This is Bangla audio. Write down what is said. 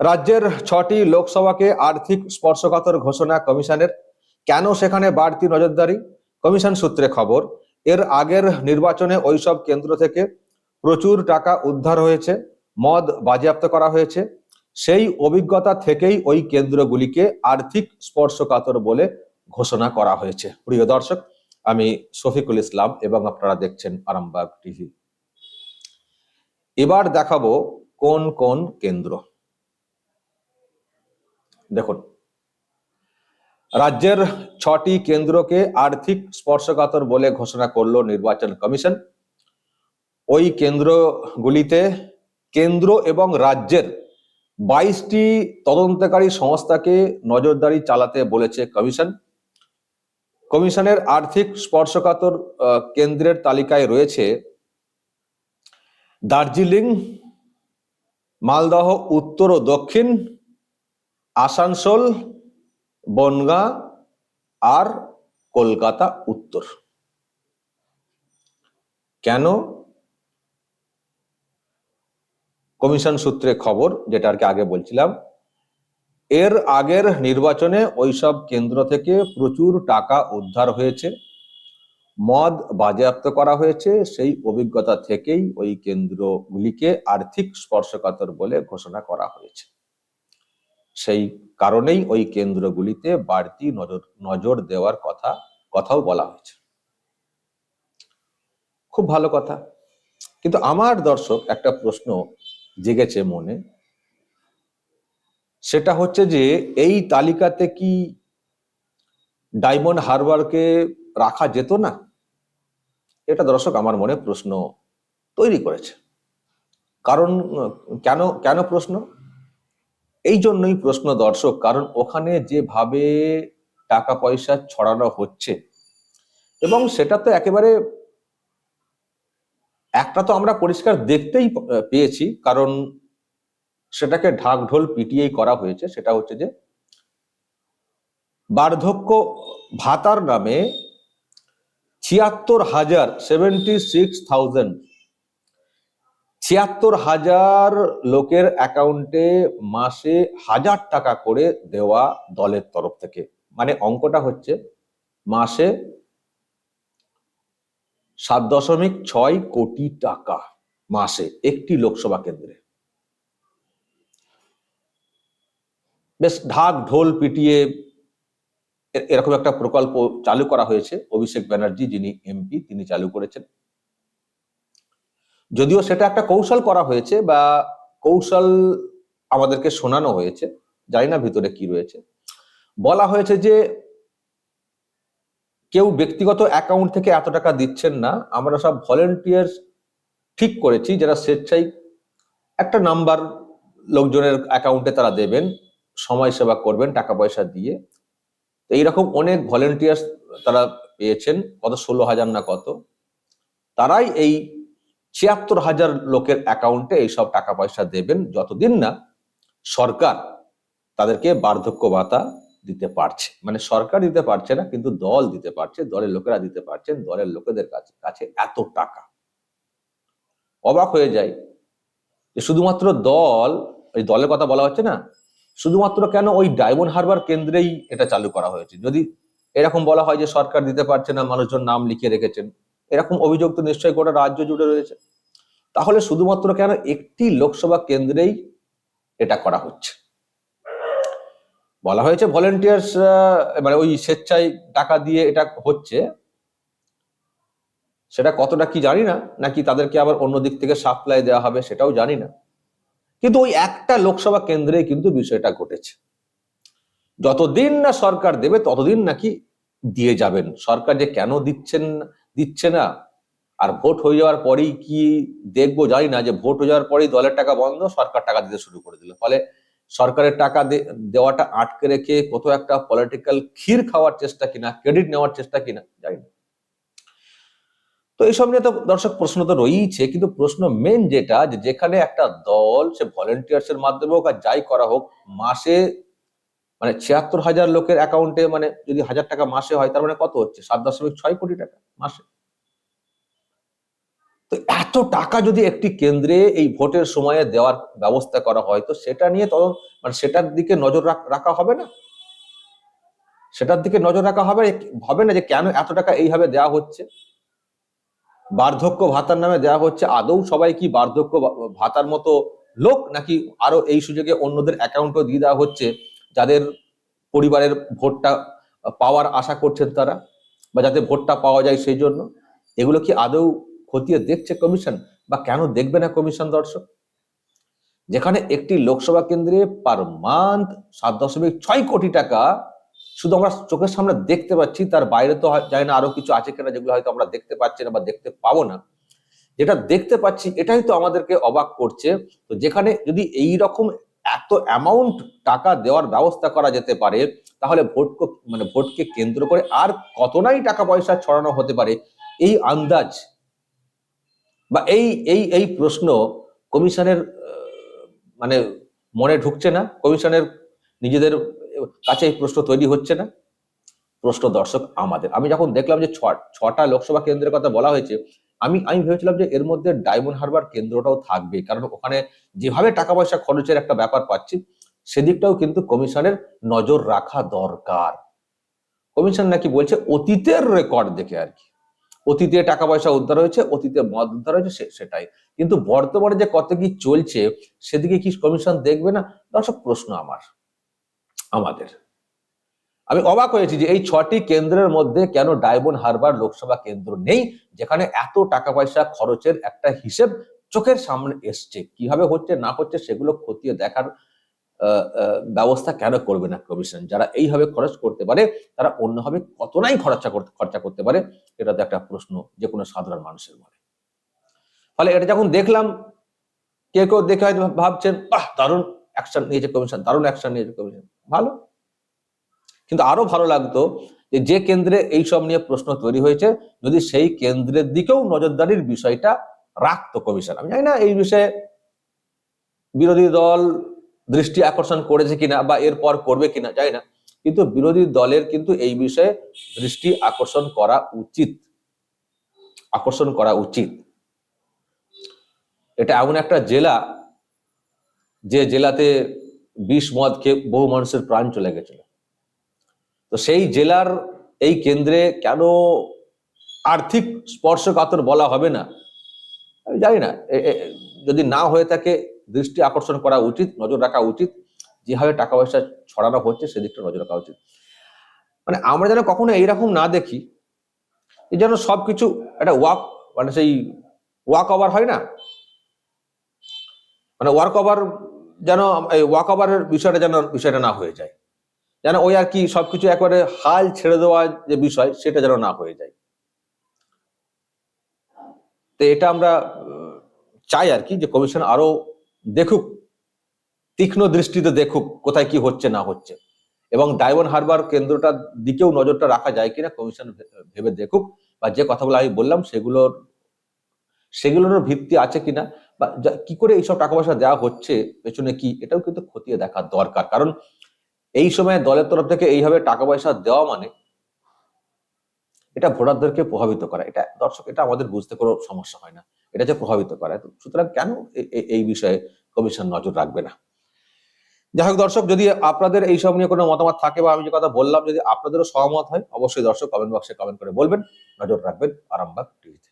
রাজ্যের ছটি লোকসভাকে আর্থিক স্পর্শকাতর ঘোষণা কমিশনের। কেন সেখানে বাড়তি নজরদারি? কমিশন সূত্রে খবর, এর আগের নির্বাচনে ওইসব কেন্দ্র থেকে প্রচুর টাকা উদ্ধার হয়েছে, মদ বাজেয়াপ্ত করা হয়েছে। সেই অভিজ্ঞতা থেকেই ওই কেন্দ্রগুলিকে আর্থিক স্পর্শকাতর বলে ঘোষণা করা হয়েছে। প্রিয় দর্শক, আমি শফিকুল ইসলাম এবং আপনারা দেখছেন আরামবাগ টিভি। এবার দেখাবো কোন কোন কেন্দ্র। দেখুন। রাজ্যের ছটি কেন্দ্রকে আর্থিক স্পর্শকাতর বলে ঘোষণা করল নির্বাচন কমিশন। ওই কেন্দ্রগুলিতে কেন্দ্র এবং রাজ্যের বাইশটি তদন্তকারী সংস্থাকে নজরদারি চালাতে বলেছে কমিশন। কমিশনের আর্থিক স্পর্শকাতর কেন্দ্রের তালিকায় রয়েছে দার্জিলিং, মালদহ, উত্তর ও দক্ষিণ আসানসোল, বনগাঁ আর কলকাতা উত্তর। কেন? কমিশন সূত্রে খবর, যেটা আর কি আগে বলছিলাম, এর আগের নির্বাচনে ওইসব কেন্দ্র থেকে প্রচুর টাকা উদ্ধার হয়েছে, মদ বাজেয়াপ্ত করা হয়েছে, সেই অভিজ্ঞতা থেকেই ওই কেন্দ্রগুলিকে আর্থিক স্পর্শকাতর বলে ঘোষণা করা হয়েছে। সেই কারণেই ওই কেন্দ্রগুলিতে বাড়তি নজর নজর দেওয়ার কথা, কথাও বলা হয়েছে। খুব ভালো কথা। কিন্তু আমার দর্শক একটা প্রশ্ন জেগেছে মনে। সেটা হচ্ছে যে, এই তালিকাতে কি ডায়মন্ড হারবারকে রাখা যেত না? এটা দর্শক আমার মনে প্রশ্ন তৈরি করেছে। কারণ, কেন কেন প্রশ্ন? এই জন্যই প্রশ্ন দর্শক, কারণ ওখানে যেভাবে টাকা পয়সা ছড়ানো হচ্ছে, এবং সেটা তো একেবারে একটা তো আমরা পরিষ্কার দেখতেই পেয়েছি, কারণ সেটাকে ঢাকঢোল পিটিয়েই করা হয়েছে, সেটা হচ্ছে যে বার্ধক্য ভাতার নামে ছিয়াত্তর হাজার সেভেন্টি সিক্স থাউজেন্ড ছিয়াত্তর হাজার লোকের অ্যাকাউন্টে মাসে হাজার টাকা করে দেওয়া দলের তরফ থেকে। মানে অঙ্কটা হচ্ছে মাসে সাত দশমিক ছয় কোটি টাকা মাসে একটি লোকসভা কেন্দ্রে। বেশ ঢাক ঢোল পিটিয়ে এরকম একটা প্রকল্প চালু করা হয়েছে। অভিষেক ব্যানার্জি যিনি এমপি, তিনি চালু করেছেন। যদিও সেটা একটা কৌশল করা হয়েছে বা কৌশল আমাদেরকে শোনানো হয়েছে, জানি না ভিতরে কি রয়েছে। বলা হয়েছে যে কেউ ব্যক্তিগত অ্যাকাউন্ট থেকে এত টাকা দিচ্ছেন না, আমরা সব ভলেন্টিয়ার্স ঠিক করেছি, যারা স্বেচ্ছায় একটা নাম্বার লোকজনের অ্যাকাউন্টে তারা দেবেন, সময় সেবা করবেন, টাকা পয়সা দিয়ে। তো এইরকম অনেক ভলেন্টিয়ার্স তারা পেয়েছেন, কত, ষোলো হাজার না কত। তারাই এই ছিয়াত্তর হাজার লোকের অ্যাকাউন্টে এইসব টাকা পয়সা দেবেন যতদিন না সরকার তাদেরকে বার্ধক্য ভাতা দিতে পারছে। মানে সরকার দিতে পারছে না, কিন্তু দল দিতে পারছে, দলের লোকেরা দিতে পারছেন, দলের লোকেদের কাছে কাছে এত টাকা। অবাক হয়ে যায় যে শুধুমাত্র দল, এই দলের কথা বলা হচ্ছে না, শুধুমাত্র কেন ওই ডায়মন্ড হারবার কেন্দ্রেই এটা চালু করা হয়েছে? যদি এরকম বলা হয় যে সরকার দিতে পারছে না, মানুষজন নাম লিখে রেখেছেন এরকম অভিযোগ তো নিশ্চয়ই গোটা রাজ্য জুড়ে রয়েছে। তাহলে শুধুমাত্র কেন একটি লোকসভা কেন্দ্রেই এটা করা হচ্ছে? বলা হয়েছে ভলেন্টিয়ার্স মানে ওই স্বেচ্ছায় টাকা দিয়ে এটা হচ্ছে। সেটা কতটা কি জানি না, নাকি তাদেরকে আবার অন্য দিক থেকে সাপ্লাই দেওয়া হবে সেটাও জানি না। কিন্তু ওই একটা লোকসভা কেন্দ্রে কিন্তু বিষয়টা ঘটেছে। যতদিন না সরকার দেবে, ততদিন নাকি দিয়ে যাবেন। সরকার যে কেন দিচ্ছেন দিচ্ছে না। আর ভোট হয়ে যাওয়ার পরেই কি দেখব জানি না যে ভোট হয়ে যাওয়ার পরেই দলের টাকা বন্ধ, সরকার টাকা দিতে শুরু করে দিল। ফলে সরকারের টাকা দেওয়াটা আটকে রেখে কত একটা পলিটিক্যাল ক্ষীর খাওয়ার চেষ্টা কিনা ক্রেডিট নেওয়ার চেষ্টা কিনা, জানি না। তো এইসব নিয়ে তো দর্শক প্রশ্ন তো রয়েইছে, কিন্তু প্রশ্ন মেন যেটা যেখানে একটা দল সে ভলেন্টিয়ার্স এর মাধ্যমে হোক আর যাই করা হোক, মাসে মানে ছিয়াত্তর হাজার লোকের অ্যাকাউন্টে মানে যদি হাজার টাকা মাসে হয়, তার মানে কত হচ্ছে? সাত দশমিক ছয় কোটি টাকা মাসে। তো এত টাকা যদি একটি কেন্দ্রে এই ভোটের সময়ে দেওয়ার ব্যবস্থা করা হয়, তো সেটা নিয়ে তদন্ত মানে সেটার দিকে নজর রাখা হবে না? সেটার দিকে নজর রাখা হবে হবে না যে কেন এত টাকা এইভাবে দেওয়া হচ্ছে? বার্ধক্য ভাতার নামে দেওয়া হচ্ছে, আদৌ সবাই কি বার্ধক্য ভাতার মতো লোক নাকি আরও এই সুযোগে অন্যদের অ্যাকাউন্টও দিয়ে দেওয়া হচ্ছে? যাদের পরিবারের ভোটটা পাওয়ার আশা করছেন তারা বা যাতে ভোটটা পাওয়া যায় সেই জন্য, এগুলো কি আদৌ খতিয়ে দেখছে কমিশন বা কেন দেখবে না কমিশন দর্শক? যেখানে একটি লোকসভা কেন্দ্রে পার মান্থ সাত দশমিক ছয় কোটি টাকা শুধু আমরা চোখের সামনে দেখতে পাচ্ছি, তার বাইরে তো জানি না আরও কিছু আছে কিনা যেগুলো হয়তো আমরা দেখতে পাচ্ছি না বা দেখতে পাবো না। যেটা দেখতে পাচ্ছি এটাই তো আমাদেরকে অবাক করছে। তো যেখানে যদি এই রকম এত অ্যামাউন্ট টাকা দেওয়ার ব্যবস্থা করা যেতে পারে, তাহলে ভোট মানে ভোটকে কেন্দ্র করে আর কত নাই টাকা পয়সা ছড়ানো হতে পারে? এই আন্দাজ বা এই এই এই প্রশ্ন কমিশনের মানে মনে ঢুকছে না? কমিশনের নিজেদের কাছে এই প্রশ্ন তৈরি হচ্ছে না? প্রশ্ন দর্শক আমাদের। আমি যখন দেখলাম যে ছটা লোকসভা কেন্দ্রের কথা বলা হয়েছে আমি আমি ভেবেছিলাম যে এর মধ্যে ডায়মন্ড হারবার কেন্দ্রটাও থাকবে, কারণ ওখানে যেভাবে টাকা পয়সা খরচের একটা ব্যাপার পাচ্ছি, সেদিকটাও কিন্তু কমিশনের নজর রাখা দরকার। কমিশন নাকি বলছে অতীতের রেকর্ড দেখে আর কি। অতীতে টাকা পয়সা উদ্ধার হয়েছে, অতীতে মদ উদ্ধার হয়েছে সেটাই। কিন্তু বর্তমানে যে কত কি চলছে, সেদিকে কি কমিশন দেখবে না? দর্শক, প্রশ্ন আমার, আমাদের। আমি অবাক হয়েছি যে এই ছটি কেন্দ্রের মধ্যে কেন ডায়মন্ড হারবার লোকসভা কেন্দ্র নেই, যেখানে এত টাকা পয়সা খরচের একটা হিসেব চোখের সামনে এসছে। কীভাবে হচ্ছে, না হচ্ছে, সেগুলো খতিয়ে দেখার ব্যবস্থা কেন করবে না কমিশন? যারা এইভাবে খরচ করতে পারে, তারা অন্যভাবে কত নাই খরচা করতে খরচা করতে পারে, এটা তো একটা প্রশ্ন যে কোনো সাধারণ মানুষের মনে। ফলে এটা যখন দেখলাম, কেউ কেউ দেখে হয়তো ভাবছেন, বাহ, দারুণ অ্যাকশন নিয়েছে কমিশন, দারুণ অ্যাকশন নিয়েছে কমিশন। ভালো। কিন্তু আরও ভালো লাগতো যে কেন্দ্রে এই সব নিয়ে প্রশ্ন তৈরি হয়েছে, যদি সেই কেন্দ্রের দিকেও নজরদারির বিষয়টা রাখতো কমিশন। আমি জানি না এই বিষয়ে বিরোধী দল দৃষ্টি আকর্ষণ করেছে কিনা বা এরপর করবে কিনা, জানি না। কিন্তু বিরোধী দলের কিন্তু এই বিষয়ে দৃষ্টি আকর্ষণ করা উচিত। আকর্ষণ করা উচিত। এটা এমন একটা জেলা, যে জেলাতে বিষ মদ খেয়ে বহু মানুষের প্রাণ চলে গেছিল। তো সেই জেলার এই কেন্দ্রে কেন আর্থিক স্পর্শকাতর বলা হবে না? আমি জানি না। যদি না হয়ে থাকে, দৃষ্টি আকর্ষণ করা উচিত, নজর রাখা উচিত। যেভাবে টাকা পয়সা ছড়ানো হচ্ছে, সেদিকটা নজর রাখা উচিত। মানে আমরা যেন কখনো এইরকম না দেখি যেন সবকিছু একটা ওয়াক মানে সেই ওয়াক ওভার হয় না? মানে ওয়ার্ক ওভার যেন ওয়াক ওভারের বিষয়টা যেন, বিষয়টা না হয়ে যায়। যেন ওই আর কি সবকিছু একবারে হাল ছেড়ে দেওয়া যে বিষয়, সেটা যেন না হয়ে যায়। তো এটা আমরা চাই আর কি যে কমিশন আরও দেখুক, তীক্ষ্ণ দৃষ্টিতে দেখুক কোথায় কি হচ্ছে, না হচ্ছে। এবং ডায়মন্ড হারবার কেন্দ্রটার দিকেও নজরটা রাখা যায় কিনা, কমিশন ভেবে দেখুক। বা যে কথাগুলো আমি বললাম, সেগুলোর সেগুলোর ভিত্তি আছে কিনা, বা কি করে এইসব টাকা পয়সা দেওয়া হচ্ছে, পেছনে কি, এটাও কিন্তু খতিয়ে দেখা দরকার। কারণ এই সময় দলের তরফ থেকে এইভাবে টাকা পয়সা দেওয়া মানে এটা ভোটারদেরকে প্রভাবিত করা। এটা দর্শক, এটা আমাদের বুঝতে কোনো সমস্যা হয় না। এটা যে প্রভাবিত করা। সুতরাং কেন এই বিষয়ে কমিশন নজর রাখবে না? যাই হোক দর্শক, যদি আপনাদের এই সব নিয়ে কোনো মতামত থাকে বা আমি যে কথা বললাম, যদি আপনাদেরও সহমত হয়, অবশ্যই দর্শক কমেন্ট বক্সে কমেন্ট করে বলবেন। নজর রাখবেন আরামবাগ টিভিতে